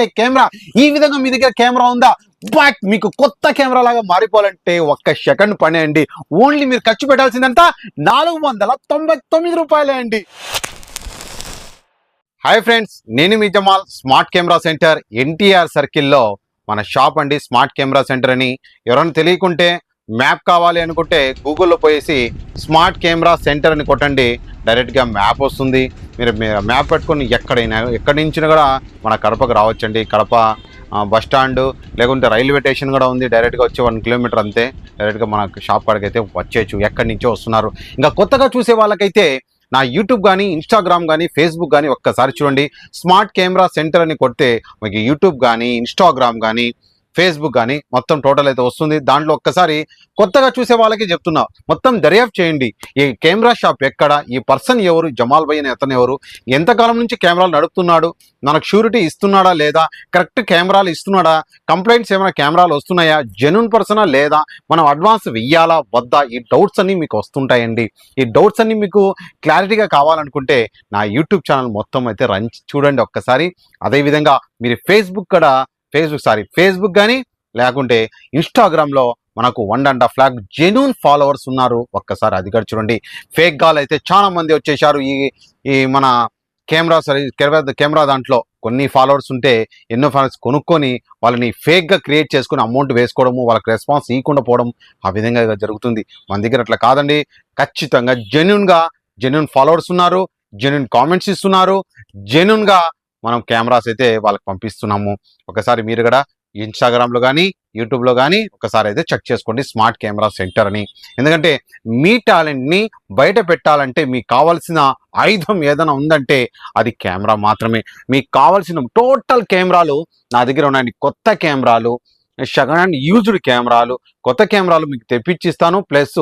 పెట్టే కెమెరా. ఈ విధంగా మీ దగ్గర కెమెరా ఉందా? బట్ మీకు కొత్త కెమెరా లాగా మారిపోవాలంటే ఒక్క సెకండ్ పనే అండి. ఓన్లీ మీరు ఖర్చు పెట్టాల్సిందంతా నాలుగు వందల తొంభై తొమ్మిది రూపాయలే అండి. హాయ్ ఫ్రెండ్స్ నేను మీ Jamal smart camera center NTR సర్కిల్లో మన షాప్ అండి స్మార్ట్ కెమెరా సెంటర్ అని. ఎవరైనా తెలియకుంటే మ్యాప్ కావాలి అనుకుంటే గూగుల్లో పోయేసి స్మార్ట్ కెమెరా సెంటర్ అని కొట్టండి. డైరెక్ట్గా మ్యాప్ వస్తుంది. మీరు మీరు మ్యాప్ పెట్టుకొని ఎక్కడైనా ఎక్కడి నుంచి కూడా మన కడపకు రావచ్చండి. కడప బస్ స్టాండ్ లేకుంటే రైల్వే స్టేషన్ కూడా ఉంది. డైరెక్ట్గా వచ్చి వన్ కిలోమీటర్ అంతే. డైరెక్ట్గా మన షాప్ కాడికి అయితే వచ్చేయచ్చు. ఎక్కడి నుంచో వస్తున్నారు. ఇంకా కొత్తగా చూసే వాళ్ళకైతే నా యూట్యూబ్ కానీ ఇన్స్టాగ్రామ్ కానీ ఫేస్బుక్ కానీ ఒక్కసారి చూడండి. స్మార్ట్ కెమెరా సెంటర్ అని కొడితే మీకు యూట్యూబ్ కానీ ఇన్స్టాగ్రామ్ కానీ ఫేస్బుక్ కానీ మొత్తం టోటల్ అయితే వస్తుంది. దాంట్లో ఒక్కసారి కొత్తగా చూసే వాళ్ళకి చెప్తున్నా మొత్తం దర్యాప్తు చేయండి. ఈ కెమెరా షాప్ ఎక్కడ? ఈ పర్సన్ ఎవరు? జమాల్ భయ్ అనే అతను ఎవరు? ఎంతకాలం నుంచి కెమెరాలు నడుపుతున్నాడు? మనకు షూరిటీ ఇస్తున్నాడా లేదా? కరెక్ట్ కెమెరాలు ఇస్తున్నాడా? కంప్లైంట్స్ ఏమైనా కెమెరాలు వస్తున్నాయా? జెన్యున్ పర్సనా లేదా? మనం అడ్వాన్స్ వెయ్యాలా? వద్దా? ఈ డౌట్స్ అన్నీ మీకు వస్తుంటాయండి. ఈ డౌట్స్ అన్నీ మీకు క్లారిటీగా కావాలనుకుంటే నా యూట్యూబ్ ఛానల్ మొత్తం అయితే రన్ చూడండి ఒక్కసారి. అదేవిధంగా మీరు ఫేస్బుక్ కూడా ఫేస్బుక్ సారీ ఫేస్బుక్ కానీ లేకుంటే ఇన్స్టాగ్రామ్లో మనకు one and half lakh genuine followers ఉన్నారు. ఒక్కసారి అది కూడా చూడండి. ఫేక్ గాల్ అయితే చాలా మంది వచ్చేసారు. ఈ ఈ మన కెమెరా సరే కెమెరా కెమెరా దాంట్లో కొన్ని ఫాలోవర్స్ ఉంటే ఎన్నో ఫాలోవర్స్ కొనుక్కొని వాళ్ళని ఫేక్గా క్రియేట్ చేసుకుని అమౌంట్ వేసుకోవడము వాళ్ళకి రెస్పాన్స్ ఇవ్వకుండా పోవడం ఆ విధంగా జరుగుతుంది. మన దగ్గర అట్లా కాదండి. ఖచ్చితంగా జెన్యున్గా జెన్యున్ ఫాలోవర్స్ ఉన్నారు. జెన్యున్ కామెంట్స్ ఇస్తున్నారు. జెన్యున్గా మనం కెమెరాస్ అయితే వాళ్ళకి పంపిస్తున్నాము. ఒకసారి మీరు కూడా ఇన్స్టాగ్రామ్లో కానీ యూట్యూబ్లో కానీ ఒకసారి అయితే చెక్ చేసుకోండి స్మార్ట్ కెమెరా సెంటర్ అని. ఎందుకంటే మీ టాలెంట్ని బయట పెట్టాలంటే మీకు కావాల్సిన ఆయుధం ఏదైనా ఉందంటే అది కెమెరా మాత్రమే. మీకు కావాల్సిన టోటల్ కెమెరాలు నా దగ్గర ఉన్నాయండి. కొత్త కెమెరాలు సెకండ్ హ్యాండ్ యూజ్డ్ కెమెరాలు కొత్త కెమెరాలు మీకు తెప్పించిస్తాను. ప్లస్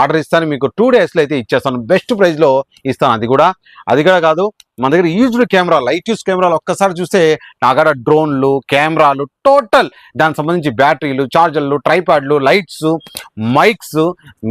ఆర్డర్ ఇస్తాను. మీకు టూ డేస్లో అయితే ఇచ్చేస్తాను. బెస్ట్ ప్రైస్లో ఇస్తాను. అది కూడా అది కూడా కాదు మన దగ్గర యూజ్డ్ కెమెరా లైట్ యూస్ కెమెరాలు ఒక్కసారి చూస్తే నా కాడ డ్రోన్లు కెమెరాలు టోటల్ దానికి సంబంధించి బ్యాటరీలు ఛార్జర్లు ట్రైపాడ్లు లైట్స్ మైక్స్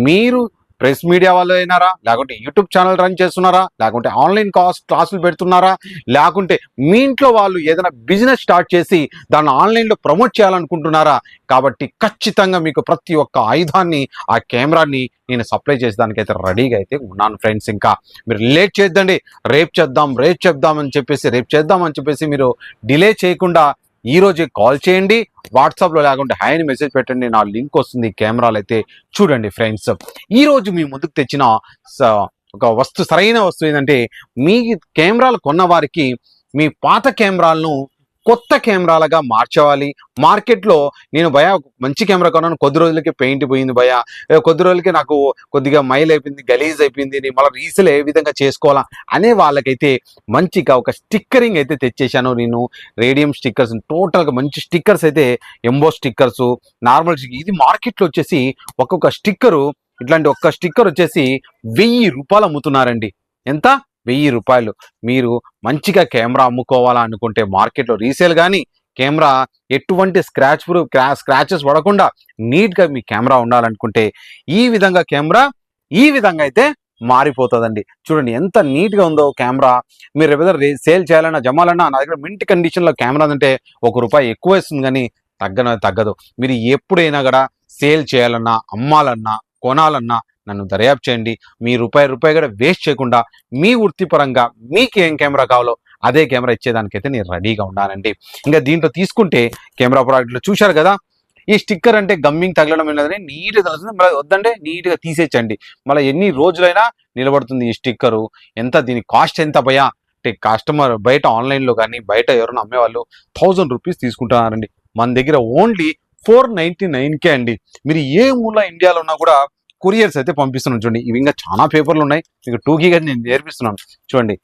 మీరు ప్రెస్ మీడియా వాళ్ళు అయినారా? లేకుంటే యూట్యూబ్ ఛానల్ రన్ చేస్తున్నారా? లేకుంటే ఆన్లైన్ కాస్ట్ క్లాసులు పెడుతున్నారా? లేకుంటే మీ ఇంట్లో వాళ్ళు ఏదైనా బిజినెస్ స్టార్ట్ చేసి దాన్ని ఆన్లైన్లో ప్రమోట్ చేయాలనుకుంటున్నారా? కాబట్టి ఖచ్చితంగా మీకు ప్రతి ఒక్క ఆయుధాన్ని ఆ కెమెరాని నేను సప్లై చేసేదానికి అయితే రెడీగా అయితే ఉన్నాను ఫ్రెండ్స్ ఇంకా. మీరు లేట్ చేద్దండి రేపు చేద్దాం రేపు చేద్దామని చెప్పేసి రేపు చేద్దామని చెప్పేసి మీరు డిలే చేయకుండా ఈ రోజే కాల్ చేయండి. వాట్సాప్లో లేకుంటే హాయ్ అని మెసేజ్ పెట్టండి. నా లింక్ వస్తుంది. కెమెరాలు అయితే చూడండి ఫ్రెండ్స్. ఈరోజు మీ ముందుకు తెచ్చిన ఒక వస్తు సరైన వస్తువు ఏంటంటే మీ కెమెరాలు కొన్న వారికి మీ పాత కెమెరాలను కొత్త కెమెరాలుగా మార్చవాలి. మార్కెట్లో నేను భయ మంచి కెమెరా కొన్నాను. కొద్ది రోజులకి పెయింట్ పోయింది భయ కొద్ది రోజులకి నాకు కొద్దిగా మైల్ అయిపోయింది గలీజ్ అయిపోయింది. నేను మళ్ళీ రీసేల్ ఏ విధంగా చేసుకోవాలా అనే వాళ్ళకైతే మంచిగా ఒక స్టిక్కరింగ్ అయితే తెచ్చేసాను నేను. రేడియం స్టిక్కర్స్ టోటల్గా మంచి స్టిక్కర్స్ అయితే ఎంబో స్టిక్కర్స్ నార్మల్ ఇది మార్కెట్లో వచ్చేసి ఒక్కొక్క స్టిక్కరు ఇట్లాంటి ఒక్క స్టిక్కర్ వచ్చేసి వెయ్యి రూపాయలు అమ్ముతున్నారండి. ఎంత? వెయ్యి రూపాయలు. మీరు మంచిగా కెమెరా అమ్ముకోవాలా అనుకుంటే మార్కెట్లో రీసేల్ కానీ కెమెరా ఎటువంటి స్క్రాచ్ ప్రూఫ్ స్క్రాచెస్ పడకుండా నీట్గా మీ కెమెరా ఉండాలనుకుంటే ఈ విధంగా కెమెరా ఈ విధంగా అయితే మారిపోతుందండి. చూడండి ఎంత నీట్గా ఉందో కెమెరా. మీరు ఏదైనా సేల్ చేయాలన్నా జమాలన్నా నా దగ్గర మింట్ కండిషన్లో కెమెరా అంటే ఒక రూపాయి ఎక్కువ వేస్తుంది కానీ తగ్గన తగ్గదు. మీరు ఎప్పుడైనా కూడా సేల్ చేయాలన్నా అమ్మాలన్నా కొనాలన్నా నన్ను దర్యాప్తు చేయండి. మీ రూపాయి రూపాయి కూడా వేస్ట్ చేయకుండా మీ వృత్తిపరంగా మీకు ఏం కెమెరా కావాలో అదే కెమెరా ఇచ్చేదానికైతే నేను రెడీగా ఉన్నానండి ఇంకా దీంట్లో తీసుకుంటే కెమెరా ప్రోడక్ట్లు చూశారు కదా? ఈ స్టిక్కర్ అంటే గమ్మింగ్ తగలడం అనేది నీట్గా తెలుస్తుంది మళ్ళీ వద్దంటే నీట్గా తీసేచ్చండి మళ్ళీ ఎన్ని రోజులైనా నిలబడుతుంది ఈ స్టిక్కరు. ఎంత దీని కాస్ట్ ఎంత భయా అంటే కస్టమర్ బయట ఆన్లైన్లో కానీ బయట ఎవరైనా అమ్మేవాళ్ళు థౌజండ్ రూపీస్ తీసుకుంటున్నారండి. మన దగ్గర ఓన్లీ ఫోర్ నైంటీ నైన్కే అండి. మీరు ఏ మూల ఇండియాలో ఉన్నా కూడా కొరియర్స్ అయితే పంపిస్తున్నాను చూడండి. ఇవి ఇంకా చాలా పేపర్లు ఉన్నాయి. మీకు టూ గీగా నేను నేర్పిస్తున్నాను. చూడండి.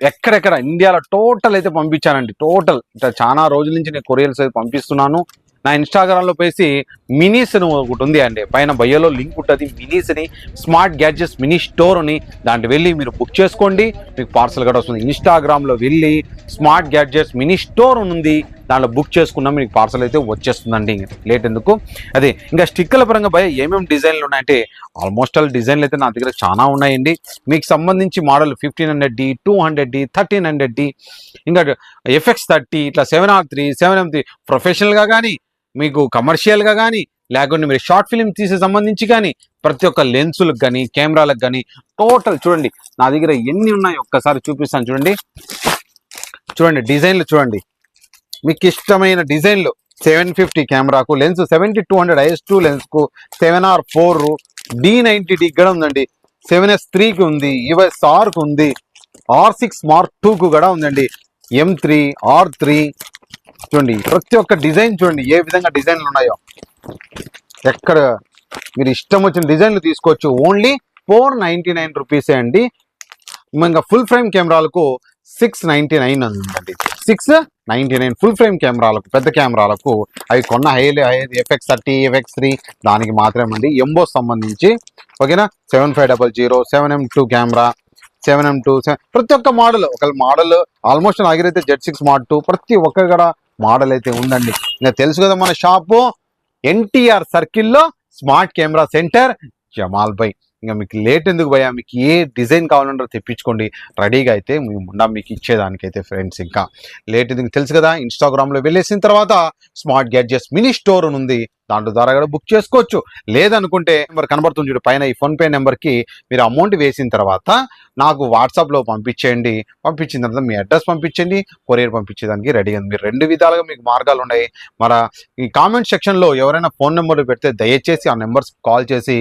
ఎక్కడెక్కడ ఇండియాలో టోటల్ అయితే పంపించానండి. టోటల్ ఇంకా చాలా రోజుల నుంచి నేను కొరియర్స్ అయితే పంపిస్తున్నాను. నా ఇన్స్టాగ్రామ్లో పేసి మినీస్ అని ఒకటి ఉంది అండి. పైన బయోలో లింక్ ఉంటుంది. మినీస్ అని స్మార్ట్ గ్యాడ్జెట్స్ మినీ స్టోర్ అని దాంట్లో వెళ్ళి మీరు బుక్ చేసుకోండి. మీకు పార్సల్ కూడా వస్తుంది. ఇన్స్టాగ్రామ్లో వెళ్ళి స్మార్ట్ గ్యాడ్జెట్స్ మినీ స్టోర్ ఉంది. దాంట్లో బుక్ చేసుకున్నా మీకు పార్సల్ అయితే వచ్చేస్తుందండి. లేట్ ఎందుకు? అదే ఇంకా స్టిక్కర్ల పరంగా భయ ఏమేమి డిజైన్లు ఉన్నాయంటే ఆల్మోస్ట్ ఆల్ డిజైన్లు అయితే నా దగ్గర చాలా ఉన్నాయండి. మీకు సంబంధించి model fifteen hundred D two hundred D thirteen hundred D ఇంకా ఎఫ్ఎక్స్ థర్టీ ఇట్లా seven R three seven M three ప్రొఫెషనల్గా కానీ మీకు కమర్షియల్గా కానీ లేకుంటే మీరు షార్ట్ ఫిల్మ్ తీసే సంబంధించి కానీ ప్రతి ఒక్క లెన్సులకు కానీ కెమెరాలకు కానీ టోటల్ చూడండి నా దగ్గర ఎన్ని ఉన్నాయి? ఒక్కసారి చూపిస్తాను చూడండి. చూడండి డిజైన్లు చూడండి. మీకు ఇష్టమైన డిజైన్లు seven fifty కెమెరాకు lens seventy two hundred IS two లెన్స్కు seven R four D ninety D కూడా ఉందండి. సెవెన్ ఎస్ త్రీకి ఉంది యుఎస్ ఆర్కి ఉంది ఆర్ సిక్స్ మార్క్ టూకు కూడా ఉందండి. ఎం త్రీ ఆర్ త్రీ చూడండి ప్రతి ఒక్క డిజైన్ చూడండి ఏ విధంగా డిజైన్లు ఉన్నాయో. ఎక్కడ మీరు ఇష్టం వచ్చిన డిజైన్లు తీసుకోవచ్చు. ఓన్లీ ఫోర్ నైంటీ నైన్ రూపీసే అండి. ఇంకా ఫుల్ ఫ్రేమ్ కెమెరాలకు సిక్స్ నైంటీ నైన్ ఉందండి. Six ninety nine full frame కెమెరాలకు పెద్ద కెమెరాలకు అవి కొన్న హై ఎఫ్ఎక్స్ థర్టీ ఎఫ్ఎక్స్ త్రీ దానికి మాత్రమే అండి ఎంబో సంబంధించి ఓకేనా? Seven five double zero seven M two camera seven M two ప్రతి ఒక్క మోడల్ ఒక మోడల్ ఆల్మోస్ట్ నా దగ్గర అయితే జెడ్ సిక్స్ మార్ట్ టూ ప్రతి ఒక్క కూడా మోడల్ అయితే ఉందండి. ఇంకా తెలుసు కదా మన షాపు? ఎన్టీఆర్ సర్కిల్లో smart camera center Jamal bye. ఇంకా మీకు లేట్ ఎందుకు భయ మీకు ఏ డిజైన్ కావాలంటారో తెప్పించుకోండి. రెడీగా అయితే ముండా మీకు ఇచ్చేదానికైతే ఫ్రెండ్స్ ఇంకా లేట్ ఎందుకు? తెలుసు కదా ఇన్స్టాగ్రామ్లో వెళ్ళేసిన తర్వాత స్మార్ట్ గ్యాడ్జెట్స్ మినీ స్టోర్ ఉంది. దాంట్లో ద్వారా కూడా బుక్ చేసుకోవచ్చు. లేదనుకుంటే నెంబర్ కనబడుతుంది చూడు పైన ఈ ఫోన్పే నెంబర్కి మీరు అమౌంట్ వేసిన తర్వాత నాకు వాట్సాప్లో పంపించేయండి. పంపించిన తర్వాత మీ అడ్రస్ పంపించండి. కొరియర్ పంపించేదానికి రెడీగా ఉంది మీరు రెండు విధాలుగా మీకు మార్గాలు ఉన్నాయి. మరి ఈ కామెంట్ సెక్షన్లో ఎవరైనా ఫోన్ నెంబర్లు పెడితే దయచేసి ఆ నెంబర్స్ కాల్ చేసి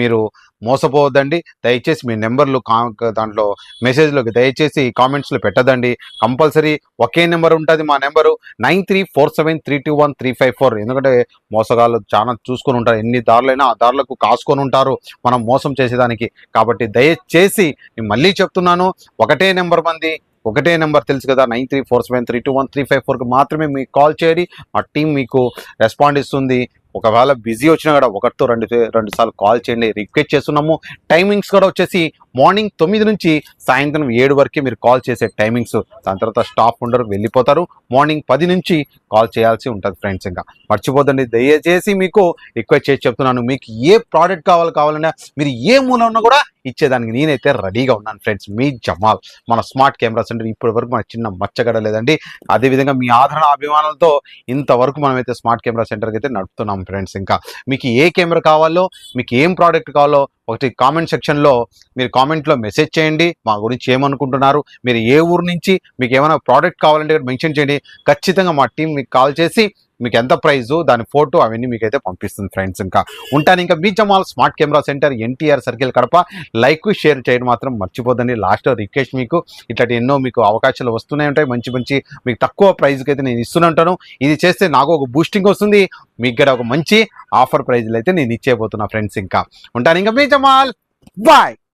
మీరు మోసపోవద్దండి. దయచేసి మీ నెంబర్లు కా దాంట్లో మెసేజ్లోకి దయచేసి కామెంట్స్లో పెట్టదండి. కంపల్సరీ ఒకే నెంబర్ ఉంటుంది మా number. Nine three four seven three two one three five four. ఎందుకంటే మోసగాళ్ళు చాలా చూసుకొని ఉంటారు. ఎన్ని దారులైనా ఆ దారులకు కాసుకొని ఉంటారు మనం మోసం చేసేదానికి. కాబట్టి దయచేసి నేను మళ్ళీ చెప్తున్నాను. ఒకటే నెంబర్ మంది ఒకటే నెంబర్ తెలుసు కదా nine three four seven three two one three five ఫోర్కి మాత్రమే మీకు కాల్ చేయండి. మా టీం మీకు రెస్పాండ్ ఇస్తుంది. ఒకవేళ బిజీ వచ్చినా కూడా ఒకటితో రెండు రెండు సార్లు కాల్ చేయండి రిక్వెస్ట్ చేస్తున్నాము. టైమింగ్స్ కూడా వచ్చేసి మార్నింగ్ తొమ్మిది నుంచి సాయంత్రం ఏడు వరకే మీరు కాల్ చేసే టైమింగ్స్. దాని తర్వాత స్టాఫ్ ఉండరు వెళ్ళిపోతారు. మార్నింగ్ పది నుంచి కాల్ చేయాల్సి ఉంటుంది ఫ్రెండ్స్ ఇంకా. మర్చిపోదండి. దయచేసి మీకు రిక్వెస్ట్ చేసి చెప్తున్నాను. మీకు ఏ ప్రోడక్ట్ కావాలి కావాలన్నా మీరు ఏ మూల ఉన్నా కూడా ఇచ్చేదానికి నేనైతే రెడీగా ఉన్నాను ఫ్రెండ్స్. మీ జమాల్. మన స్మార్ట్ కెమెరా సెంటర్ ఇప్పటి వరకు మన చిన్న మచ్చగడ లేదండి. అదేవిధంగా మీ ఆదరణ అభిమానులతో ఇంతవరకు మనమైతే స్మార్ట్ కెమెరా సెంటర్కి అయితే నడుపుతున్నాం ఫ్రెండ్స్ ఇంకా మీకు ఏ కెమెరా కావాలో మీకు ఏం ప్రోడక్ట్ కావాలో ఒకటి కామెంట్ సెక్షన్లో మీరు కామెంట్లో మెసేజ్ చేయండి. మా గురించి ఏమనుకుంటున్నారు? మీరు ఏ ఊరు నుంచి మీకు ఏమైనా ప్రోడక్ట్ కావాలంటే మెన్షన్ చేయండి. ఖచ్చితంగా మా టీం మీకు కాల్ చేసి మీకు ఎంత ప్రైజు? దాని ఫోటో అవన్నీ మీకు అయితే పంపిస్తుంది ఫ్రెండ్స్ ఇంకా. ఉంటాను ఇంకా మీ Jamal smart camera center NTR circle Kadapa. Like share చేయడం మాత్రం మర్చిపోదండి. లాస్ట్ రిక్వెస్ట్ మీకు ఇట్లాంటి ఎన్నో మీకు అవకాశాలు వస్తూనే ఉంటాయి. మంచి మంచి మీకు తక్కువ ప్రైజ్కి అయితే నేను ఇస్తూనే ఉంటాను ఇది చేస్తే నాకు ఒక బూస్టింగ్ వస్తుంది. మీకు కూడా ఒక మంచి ఆఫర్ ప్రైజ్లు అయితే నేను ఇచ్చేయబోతున్నా ఫ్రెండ్స్ ఇంకా. ఉంటాను ఇంకా మీ జమాల్ బాయ్!